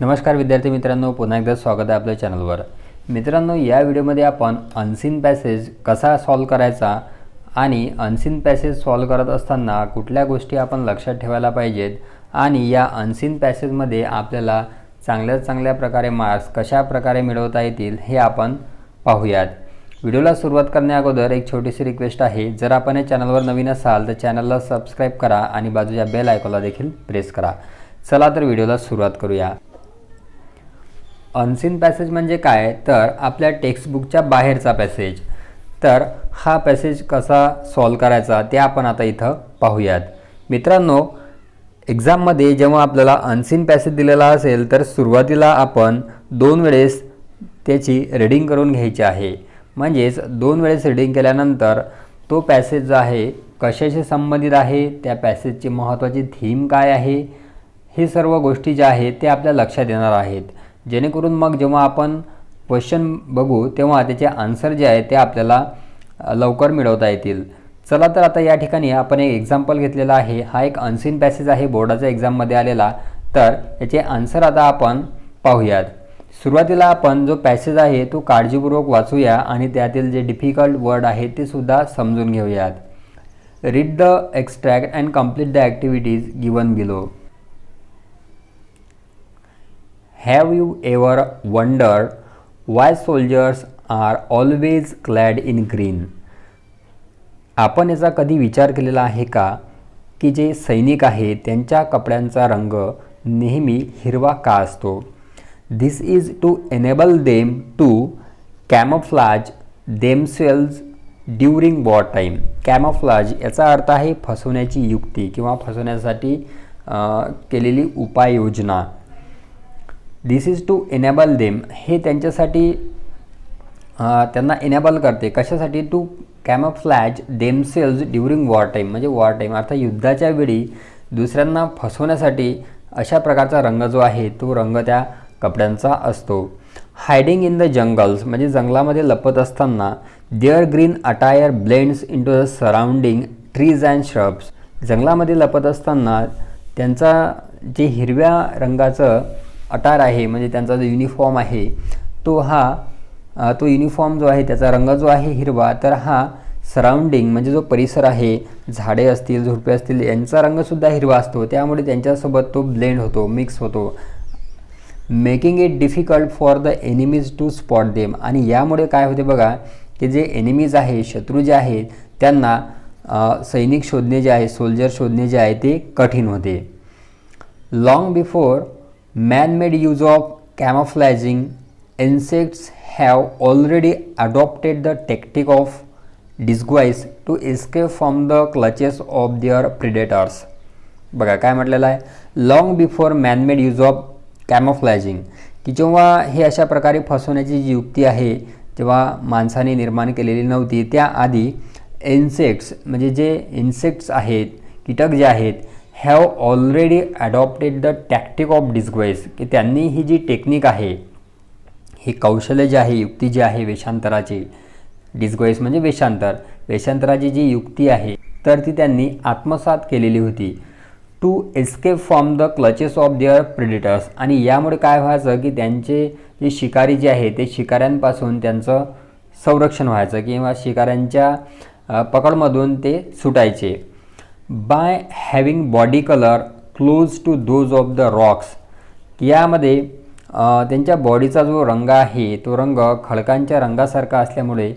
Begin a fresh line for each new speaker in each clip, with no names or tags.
नमस्कार विद्यार्थी मित्रांनो पुन्हा एकदा स्वागत आहे आपल्या चॅनलवर. मित्रांनो या व्हिडिओमध्ये आपण अनसीन पॅसेज कसा सॉल्व करायचा आणि अनसीन पॅसेज सॉल्व करत असताना कुठल्या गोष्टी आपण लक्षात ठेवायला पाहिजेत आणि या अनसीन पॅसेजमध्ये आपल्याला चांगल्या चांगल्या प्रकारे मार्क्स कशा प्रकारे मिळवता येतील हे आपण पाहूयात. व्हिडिओला सुरुवात करण्याअगोदर एक छोटीशी रिक्वेस्ट आहे जर आपण या चॅनलवर नवीन असाल तर चॅनलला सबस्क्राईब करा आणि बाजूच्या बेल आयकॉनला देखील प्रेस करा. चला तर व्हिडिओला सुरुवात करूया. अनसीन पॅसेज म्हणजे काय? तर आपल्या टेक्स्टबुकच्या बाहेरचा पॅसेज तर हा पॅसेज कसा सॉल्व करायचा ते आपण आता इथं पाहूयात. मित्रांनो एक्झाममध्ये जेव्हा आपल्याला अनसीन पॅसेज दिलेला असेल तर सुरुवातीला आपण दोन वेळेस त्याची रीडिंग करून घ्यायची आहे. म्हणजेच दोन वेळेस रीडिंग केल्यानंतर तो पॅसेज जो आहे कशाशी संबंधित आहे? त्या पॅसेजची महत्त्वाची थीम काय आहे? हे सर्व गोष्टी ज्या आहेत ते आपल्या लक्षात येणार आहेत. जेणेकरून मग जेव्हा आपण क्वेश्चन बघू तेव्हा त्याचे आन्सर जे आहे ते आपल्याला लवकर मिळवता येतील. चला तर आता या ठिकाणी आपण एक एक्झाम्पल घेतलेला आहे. हा एक अनसीन पॅसेज आहे. बोर्डाच्या एक्झाममध्ये आलेला. तर याचे आन्सर आता आपण पाहूयात. सुरुवातीला आपण जो पॅसेज आहे तो काळजीपूर्वक वाचूया आणि त्यातील जे डिफिकल्ट वर्ड आहे ते सुद्धा समजून घेऊयात. Read the extract and complete the activities given below have you ever wonder why soldiers are always clad in green आपण याचा कधी विचार केलेला आहे का? की जे सैनिक आहे त्यांच्या कपड्यांचा रंग नेहमी हिरवा का असतो? This is to enable them to camouflage themselves during war time camouflage याचा अर्थ आहे फसवण्याची युक्ती किंवा फसवण्यासाठी केलेली उपाययोजना. This is to enable them हे त्यांच्यासाठी त्यांना एनेबल करते. कशासाठी? To camouflage themselves during war time म्हणजे वॉर टाईम अर्थात युद्धाच्या वेळी दुसऱ्यांना फसवण्यासाठी अशा प्रकारचा रंग जो आहे तो रंग त्या कपड्यांचा असतो. हायडिंग इन द जंगल्स म्हणजे जंगलामध्ये लपत असताना their green attire blends into the surrounding trees and shrubs जंगलामध्ये लपत असताना त्यांचा जे हिरव्या रंगाचं अटार आहे म्हणजे त्यांचा जो युनिफॉर्म आहे तो हा तो युनिफॉर्म जो आहे त्याचा रंग जो आहे हिरवा तर हा सराउंडिंग म्हणजे जो परिसर आहे झाडे असतील झुडपे असतील यांचा रंगसुद्धा हिरवा असतो. त्यामुळे त्यांच्यासोबत तो ब्लेंड होतो मिक्स होतो. Making it difficult for the enemies to spot them आणि यामुळे काय होते बघा की जे एनिमीज आहे शत्रू जे आहेत त्यांना सैनिक शोधणे जे आहे सोल्जर शोधणे जे आहे ते कठीण होते. Long before man-made use of camouflaging, insects have already adopted the tactic of disguise to escape from the clutches of their predators. बघा काय म्हटलेलं आहे long before manmade use of camouflaging की जेव्हा हे अशा प्रकारे फसवण्याची जी युक्ती आहे जेव्हा माणसाने निर्माण केलेली नव्हती त्याआधी इन्सेक्ट्स म्हणजे जे इन्सेक्ट्स आहेत कीटक जे आहेत have already adopted the tactic of disguise की त्यांनी ही जी टेक्निक आहे ही कौशल्य जे आहे युक्ती जी आहे वेषांतराची डिस्ग्वाईज म्हणजे वेषांतर वेषांतराची जी युक्ती आहे तर ती त्यांनी आत्मसात केलेली होती. To escape from the clutches of their predators आणि यामुळे काय व्हायचं की त्यांचे जे शिकारी जे आहे ते शिकाऱ्यांपासून त्यांचं संरक्षण व्हायचं किंवा शिकाऱ्यांच्या पकडमधून ते सुटायचे. By having body colour close to those of the rocks यामध्ये त्यांच्या बॉडीचा जो रंग आहे तो रंग खडकांच्या रंगासारखा असल्यामुळे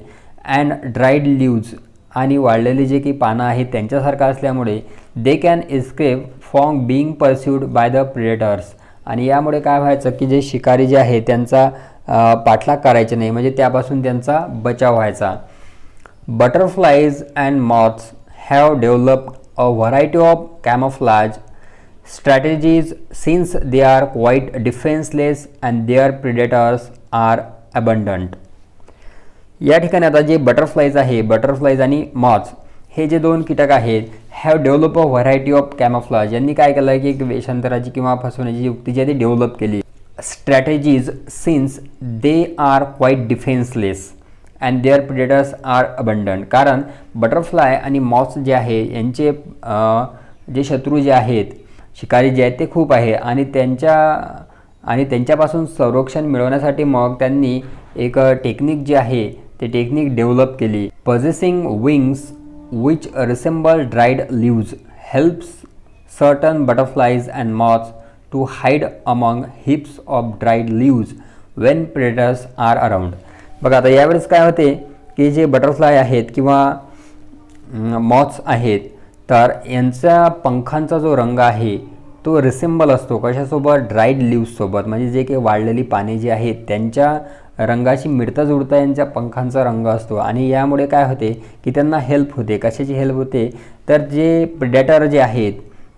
अँड ड्राईड लिव्ज आणि वाळलेले जे की पानं आहेत त्यांच्यासारखं असल्यामुळे they can escape from being pursued by the predators आणि यामुळे काय व्हायचं की जे शिकारी जे आहे त्यांचा पाठलाग करायचे नाही म्हणजे त्यापासून त्यांचा बचाव व्हायचा. Butterflies and moths have develop a variety of camouflage strategies since they are quite defenseless and their predators are abundant. या ठिकाणी आता जे बटरफ्लाईज आहे बटरफ्लाईज आणि मॉथ्स हे जे दोन कीटक आहेत have develop a variety of camouflage यांनी काय केलं आहे की एक वेषांतराची किंवा फसवण्याची युक्ती जी आहे ती डेव्हलप केली. Strategies since they are quite defenceless and their predators are abundant कारण बटरफ्लाय आणि मॉथ्स जे आहे यांचे जे शत्रू जे आहेत शिकारी जे आहेत ते खूप आहे. आणि त्यांच्या आणि त्यांच्यापासून संरक्षण मिळवण्यासाठी मग त्यांनी एक टेक्निक जे आहे ते टेक्निक डेव्हलप केली. Possessing wings which resemble dried leaves helps certain butterflies and moths to hide among heaps of dried leaves when predators are around बघा आता यावेळेस काय होते की जे बटरफ्लाय आहेत किंवा मॉथ्स आहेत तर यांचा पंखांचा जो रंग आहे तो रिसेंबल असतो. कशासोबत? ड्राईड लिव्ससोबत म्हणजे जे काही वाळलेली पाने जी आहेत त्यांच्या रंगाशी मिळता जुळता यांच्या पंखांचा रंग असतो. आणि यामुळे काय होते की त्यांना हेल्प होते. कशाची हेल्प होते? तर जे प्रिडेटर जे आहेत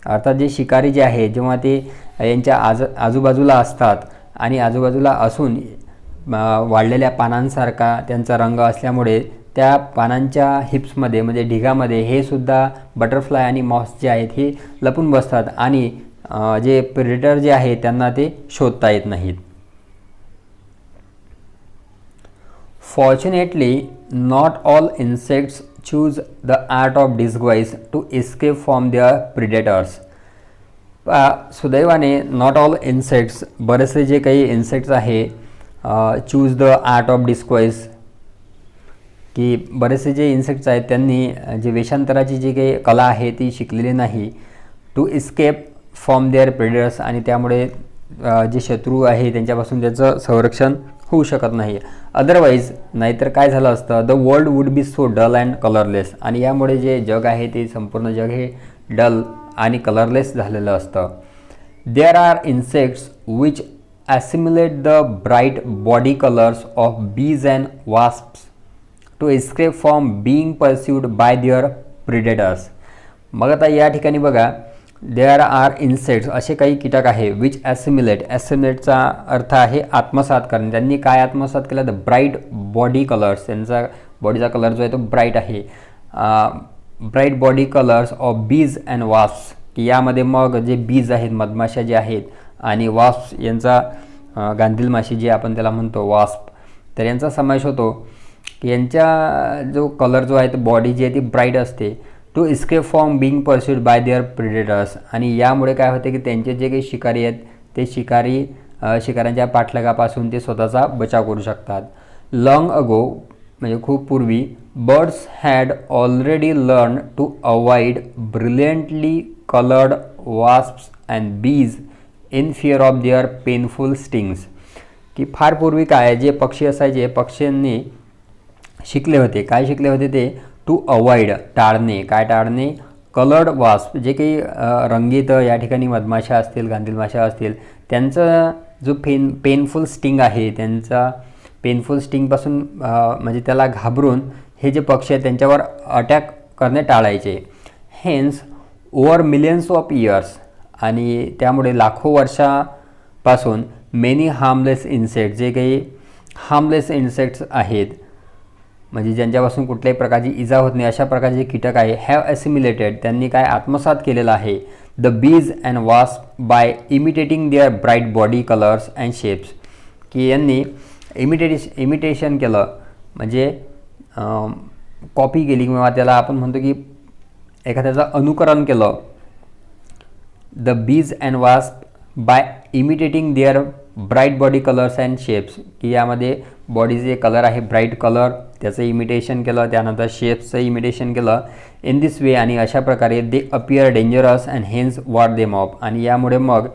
अर्थात जे शिकारी जे आहेत जेव्हा ते यांच्या आज आजूबाजूला असतात आणि आजूबाजूला असून वाढलेल्या पानांसारखा त्यांचा रंग असल्यामुळे त्या पानांच्या हिप्समध्ये म्हणजे ढिगामध्ये हे सुद्धा बटरफ्लाय आणि मॉस जे आहेत हे लपून बसतात आणि जे प्रिडेटर जे आहे त्यांना ते शोधता येत नाहीत. Fortunately not all insects choose the art of disguise to escape from their predators सुदैवाने नॉट ऑल इन्सेक्ट्स बरेचसे जे काही इन्सेक्ट्स आहे choose the art of disguise की बरेचसे जे इन्सेक्ट्स आहेत त्यांनी जे वेषांतराची जी काही कला आहे ती शिकलेली नाही. To escape from their predators आणि त्यामुळे जे शत्रू आहे त्यांच्यापासून त्याचं संरक्षण होऊ शकत नाही. अदरवाईज नाहीतर काय झालं असतं the world would be so dull and colourless आणि यामुळे जे जग आहे ते संपूर्ण जग हे डल आणि कलरलेस झालेलं असतं. There are insects which assimilate the bright body colours of bees and wasps to escape from being pursued by their predators मग आता या ठिकाणी बघा देअर आर इन्सेक्ट्स असे काही कीटक आहे विच ॲसिम्युलेट ॲसिम्युलेटचा अर्थ आहे आत्मसात करणे. त्यांनी काय आत्मसात केला? द ब्राईट बॉडी कलर्स त्यांचा बॉडीचा कलर जो आहे तो ब्राईट आहे. Bright body colours of bees and वास की यामध्ये मग जे बीज आहेत मधमाशा जे आहेत आणि वास्प यांचा गांधील माशी जे आपण त्याला म्हणतो वास्प तर यांचा समावेश होतो. यांच्या जो कलर जो आहे तो बॉडी जी आहे ती ब्राईट असते. To escape from being pursued by their predators आणि यामुळे काय होते की त्यांचे जे काही शिकारी आहेत ते शिकारी शिकाऱ्यांच्या पाठलागापासून ते स्वतःचा बचाव करू शकतात. लॉंग अगो म्हणजे खूप पूर्वी birds had already learn to avoid brilliantly coloured wasps and bees in fear of their painful stings की फार पूर्वी काय जे पक्षी असायचे पक्ष्यांनी शिकले होते. काय शिकले होते ते? टू अवॉइड टाळणे. काय टाळणे? कलर्ड वास्प जे काही रंगीत या ठिकाणी मधमाशा असतील गांधील माशा असतील त्यांचा जो पेन पेनफुल स्टिंग आहे त्यांचा पेनफुल स्टिंगपासून म्हणजे त्याला घाबरून हे जे पक्षी आहेत त्यांच्यावर अटॅक करणे टाळायचे. Hence over millions of years आणि त्यामुळे लाखो वर्षापासून मेनी हार्मलेस इन्सेक्ट जे काही हार्मलेस इन्सेक्ट्स आहेत म्हणजे ज्यांच्यापासून कुठल्याही प्रकारची इजा होत नाही अशा प्रकारचे कीटक आहे हॅव ॲसिम्युलेटेड त्यांनी काय आत्मसात केलेलं आहे? The bees and wasp by imitating their bright body colours and shapes की यांनी इमिटेश इमिटेशन केलं म्हणजे कॉपी केली किंवा त्याला आपण म्हणतो की एखाद्याचं अनुकरण केलं. The bees and wasp by imitating their bright body colours and shapes की यामध्ये बॉडीचे कलर आहे ब्राईट कलर त्याचं इमिटेशन केलं त्यानंतर शेप्सचं इमिटेशन केलं. इन दिस वे आणि अशा प्रकारे they appear dangerous and hence what they mop आणि यामुळे मग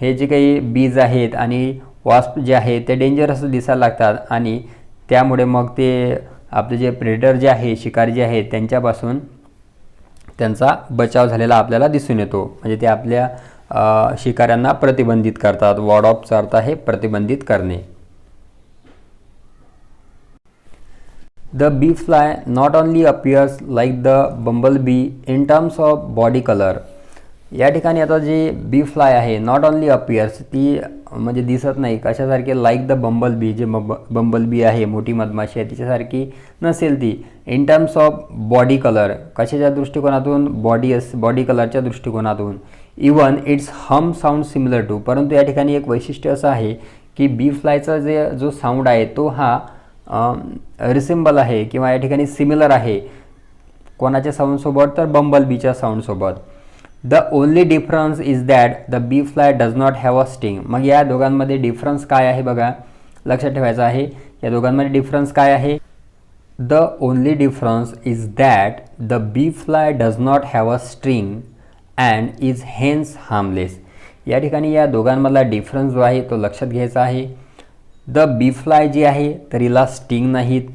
हे जे काही बीज आहेत आणि वास्प जे आहे ते डेंजरस दिसायला लागतात. आणि त्यामुळे मग ते आपले जे प्रेडर जे आहे शिकारी जे आहेत त्यांच्यापासून त्यांचा बचाव झालेला आपल्याला दिसून येतो. म्हणजे ते आपल्या शिकाऱ्यांना प्रतिबंधित करतात. वॉर्ड ऑफचा अर्थ आहे प्रतिबंधित करणे. The bee fly not only appears like the bumble bee in terms of body colour या ठिकाणी आता जे बी फ्लाय आहे नॉट ओनली अपियर्स ती म्हणजे दिसत नाही. कशासारखे लाईक द बंबल बी जे बंब बंबल बी आहे मोठी मधमाशी आहे तिच्यासारखी नसेल ती. In terms of body colour कशाच्या दृष्टिकोनातून? बॉडी अस बॉडी कलरच्या दृष्टिकोनातून. Even its hum sound similar to परंतु या ठिकाणी एक वैशिष्ट्य असं आहे की बी फ्लायचा जे जो साऊंड आहे तो हा रिसिम्बल आहे किंवा या ठिकाणी सिमिलर आहे. कोणाच्या साऊंडसोबत तर बंबल बीच्या साऊंडसोबत the only difference is that the bee fly does not have a sting मग या दोघांमध्ये डिफरन्स काय आहे बघा. लक्षात ठेवायचं आहे. या दोघांमध्ये डिफरन्स काय आहे? The only difference is that the bee fly does not have a string and is hence harmless या ठिकाणी या दोघांमधला डिफरन्स जो आहे तो लक्षात घ्यायचा आहे. द बी फ्लाय जी आहे तर हिला स्टिंग नाहीत.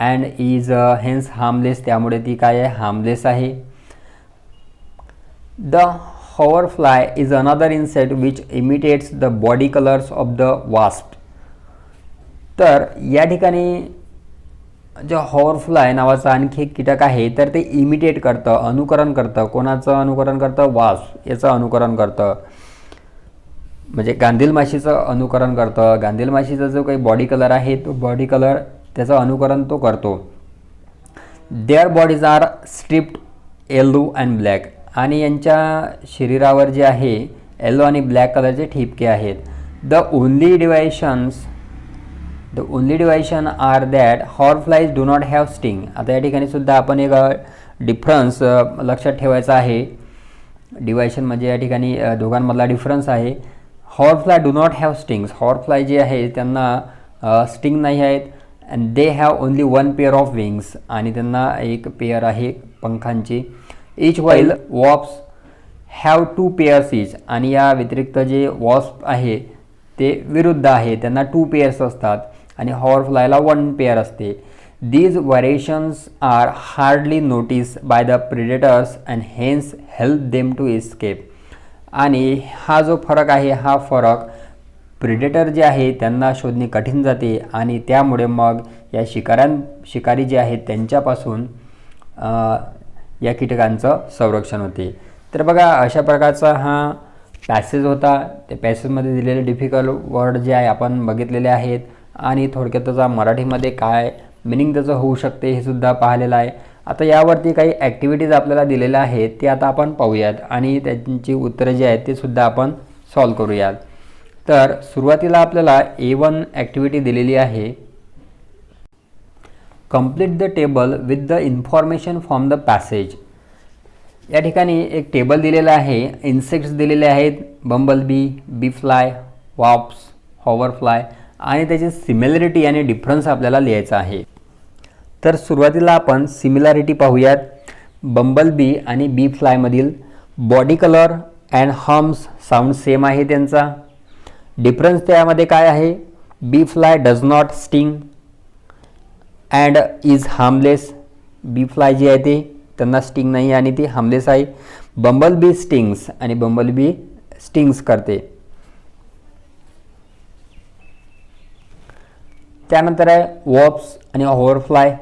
अँड इज हेन्स हार्मलेस त्यामुळे ती काय आहे? हार्मलेस आहे. The hoverfly is another insect which imitates the body colours of the wasp तर या ठिकाणी जे हॉवरफ्लाय नावाचं आणखी एक कीटक आहे तर ते इमिटेट करतं अनुकरण करतं. कोणाचं अनुकरण करतं? वास्प याचं अनुकरण करतं. म्हणजे गांधील माशीचं अनुकरण करतं. गांधील माशीचा जो काही बॉडी कलर आहे तो बॉडी कलर त्याचं अनुकरण तो करतो. Their bodies are striped yellow and black आणि यांच्या शरीरावर जे आहे येल्लो आणि ब्लॅक कलरचे ठिपके आहेत. The only deviations the only deviation are that hoverflies do not have sting आता या ठिकाणी सुद्धा आपण एक डिफरन्स लक्षात ठेवायचा आहे. डिवायशन म्हणजे या ठिकाणी दोघांमधला डिफरन्स आहे. Hoverfly do not have stings hoverfly जे आहे त्यांना स्टिंग नाही आहेत. And they have only one pair of wings आणि त्यांना एक पेअर आहे पंखांची. Each while wasps have two pairs each आणि या व्यतिरिक्त जे वॉस्प आहे ते विरुद्ध आहे. त्यांना टू पेअर्स असतात. आणि हॉरफ्लायला वन पेअर असते. These variations are hardly notice by the predators and hence help them to escape आणि हा जो फरक आहे हा फरक प्रिडेटर जे आहे त्यांना शोधणे कठीण जाते. आणि त्यामुळे मग या शिकाऱ्यां शिकारी जे आहेत त्यांच्यापासून या कीटकांचं संरक्षण होते. तर बघा अशा प्रकारचा हा पॅसेज होता. त्या पॅसेजमध्ये दिलेले डिफिकल्ट वर्ड जे आहे आपण बघितलेले आहेत. आणि थोडक्यात त्याचा मराठीमध्ये काय मिनिंग त्याचं होऊ शकते हे सुद्धा पाहिलेलं आहे. आता यावरती काही ॲक्टिव्हिटीज आपल्याला दिलेल्या आहेत ते आता आपण पाहूयात. आणि त्यांची उत्तरं जी आहेत ते सुद्धा आपण सॉल्व करूयात. तर सुरुवातीला आपल्याला ए वन ॲक्टिव्हिटी दिलेली आहे. Complete the table with the information from the passage या ठिकाणी एक टेबल दिलेलं आहे. इन्सेक्ट्स दिलेले आहेत. Bumble bee bee fly wasps hover fly आणि त्याची सिमिलरिटी आणि डिफरन्स आपल्याला लिहायचा आहे. तर सुरुवातीला आपण सिमिलॅरिटी पाहूयात. बंबल बी आणि bee फ्लायमधील body colour and hums sound same आहे त्यांचा. डिफरन्स त्यामध्ये काय आहे? Bee fly does not sting and is harmless bee fly जी आहे ते त्यांना स्टिंग नाही आणि ती हार्मलेस आहे. बंबल बी स्टिंग्स आणि बंबल बी स्टिंग्स करते. त्यानंतर आहे वॉप्स आणि हॉवरफ्लाय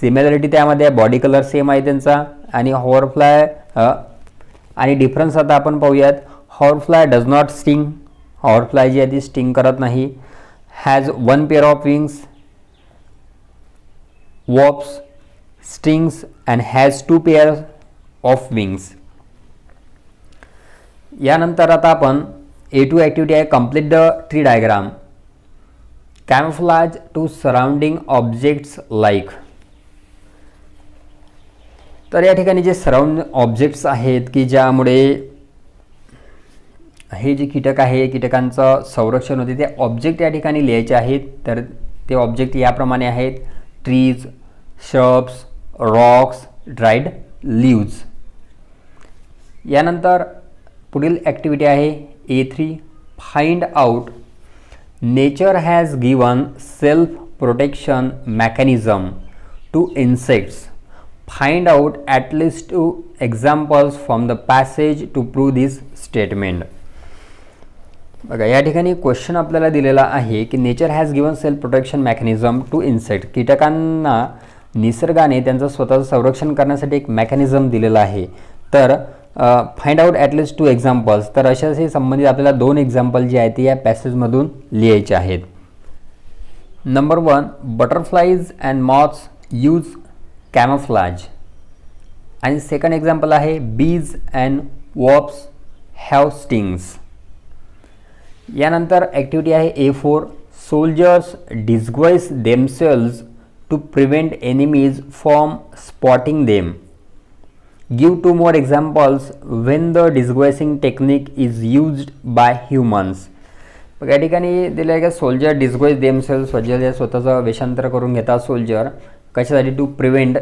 सिमिलरिटी त्यामध्ये बॉडी कलर सेम आहे त्यांचा. आणि हॉवरफ्लाय आणि डिफरन्स आता आपण पाहूयात. Hoverfly does not sting hoverfly जी आहे ती स्टिंग करत नाही. Has one pair of wings wasps stings and has two pair of wings यानंतर आता आपण ए टू ॲक्टिव्हिटी आहे. Complete the tree diagram camouflage to surrounding objects like तर या ठिकाणी जे सराउंड ऑब्जेक्ट्स आहेत की ज्यामुळे हे जे कीटक आहे कीटकांचं संरक्षण होते ते ऑब्जेक्ट या ठिकाणी लिहायचे आहेत. तर ते ऑब्जेक्ट याप्रमाणे आहेत. Trees shrubs rocks dried leaves यानंतर पुढील ॲक्टिव्हिटी आहे A three find out nature has given self protection mechanism to insects find out at least two examples from the passage to prove this statement बघा या ठिकाणी question आपल्याला दिलेला आहे की nature has given self protection mechanism to insect कीटकांना निसर्गाने त्यांचं स्वतःचं संरक्षण करण्यासाठी एक मेकॅनिझम दिलेलं आहे. तर find out at least two examples तर अशाशी संबंधित आपल्याला दोन एक्झाम्पल जे आहेत ते या पॅसेजमधून लिहायचे आहेत. Number one butterflies and moths use camouflage आणि सेकंड एक्झाम्पल आहे bees and wasps have stings यानंतर ॲक्टिव्हिटी आहे A four soldiers disguise themselves to prevent enemies from spotting them give two more examples when the disguising technique is used by humans मग या ठिकाणी दिलं आहे का soldier डिस्गोइज themselves स्वजर स्वतःचं वेषांतर करून घेतात सोल्जर कशासाठी? To prevent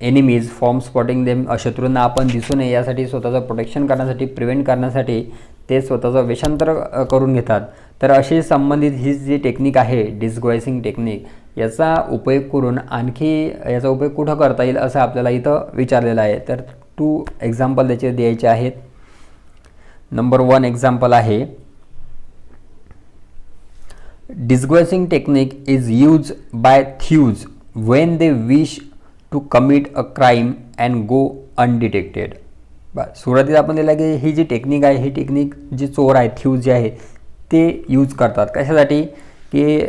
enemies from spotting them शत्रूंना आपण दिसू नये. यासाठी स्वतःचं प्रोटेक्शन करण्यासाठी प्रिव्हेंट करण्यासाठी ते स्वतःचं वेषांतर करून घेतात. तर अशी संबंधित ही जी टेक्निक आहे डिस्गॉयसिंग टेक्निक याचा उपयोग करून आणखी याचा उपयोग कुठं करता येईल असं आपल्याला इथं विचारलेलं आहे. तर टू एक्झाम्पल त्याचे द्यायचे आहेत. नंबर वन एक्झाम्पल आहे Disguising technique is use by thieves when they wish to commit a crime and go undetected बरं सुरुवातीला आपण दिला की ही जी टेक्निक आहे ही टेक्निक जी चोर आहे थ्यूज जे आहे ते यूज करतात. कशासाठी? की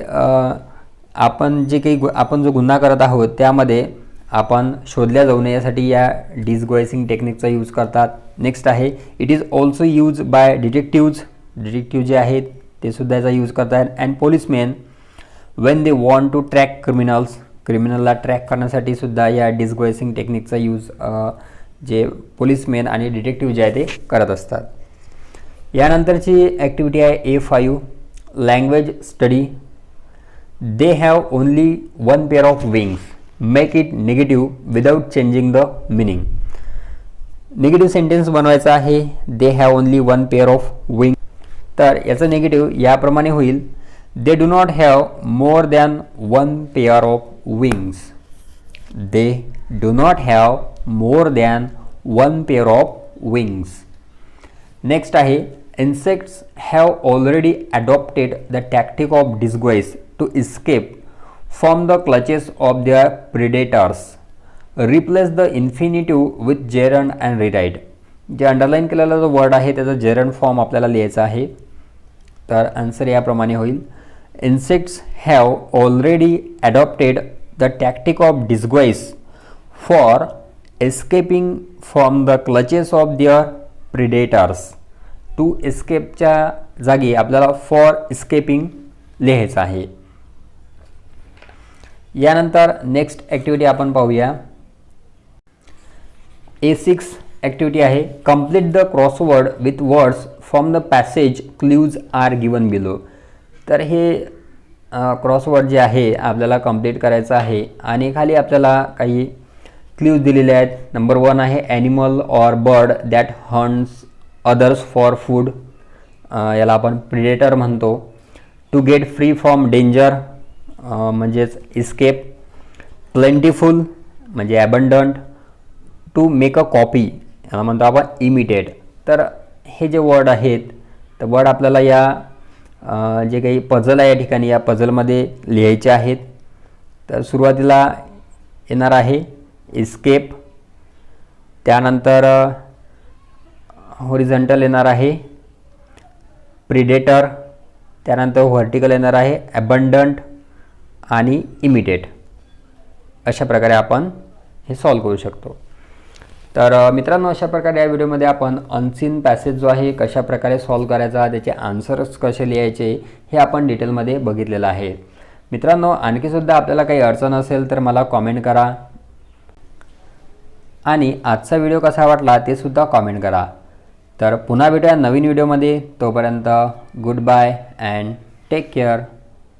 आपण जे काही गु- आपण जो गुन्हा करत आहोत त्यामध्ये आपण शोधल्या जाऊ नये यासाठी या डिस्गॉयसिंग टेक्निकचा यूज करतात. नेक्स्ट आहे it is also use by detectives detective जे आहेत ते सुद्धा याचा यूज करतात. And policeman when they want to track criminals क्रिमिनलला track करण्यासाठी सुद्धा या डिस्गॉयसिंग टेक्निकचा यूज जे पोलिसमॅन आणि डिटेक्टिव्ह जे आहे ते करत असतात. यानंतरची ॲक्टिव्हिटी आहे A five language study they have only one pair of wings make it negative without changing the meaning negative sentence बनवायचा आहे. They have only one pair of wing तर याचं निगेटिव्ह याप्रमाणे होईल. They do not have more than one pair of wings they do not have more than one pair of wings next आहे insects have already adopted the tactic of disguise to escape from the clutches of the predators replace the infinitive with gerund and rewrite जे underline केलेला जो word आहे त्याचा gerund form आपल्याला लिहायचा आहे. तर आन्सर याप्रमाणे होईल. Insects have already adopted the tactic of disguise for escaping from the clutches of their predators to एस्केपच्या जागी आपल्याला फॉर एस्केपिंग लिहायचं आहे. यानंतर नेक्स्ट ॲक्टिव्हिटी आपण पाहूया. ए सिक्स ॲक्टिव्हिटी आहे. Complete the crossword with words from the passage clues are given below तर हे क्रॉसवर्ड जे आहे आपल्याला कंप्लीट करायचं आहे. आणि खाली आपल्याला काही क्ल्यूज दिलेले आहेत. नंबर वन आहे animal or bird that hunts others for food याला आपण प्रिडेटर म्हणतो. To get free from danger म्हणजेच इस्केप प्लेंटिफुल म्हणजे abundant to make a copy याला म्हणतो आपण इमिटेट तर हे जे वर्ड आहेत तर वर्ड आपल्याला या जे काही पझल आहे या ठिकाणी या पझलमध्ये लिहायचे आहेत. तर सुरुवातीला येणार आहे. इस्केप त्यानंतर हॉरिझंटल येणार आहे. प्रिडेटर त्यानंतर व्हर्टिकल येणार आहे. ॲबंडंट आणि इमिटेट अशा प्रकारे आपण हे सॉल्व करू शकतो. तर मित्रांनो अशा प्रकारे या व्हिडिओमध्ये आपण अनसीन पॅसेज जो आहे कशा प्रकारे सॉल्व करायचा त्याचे आन्सर्स कसे लिहायचे हे आपण डिटेलमध्ये बघितलेलं आहे. मित्रांनो आणखीसुद्धा आपल्याला काही अडचण असेल तर मला कॉमेंट करा. आणि आजचा व्हिडिओ कसा वाटला ते सुद्धा कॉमेंट करा. तर पुन्हा भेटूया नवीन व्हिडिओमध्ये. तोपर्यंत good bye and take care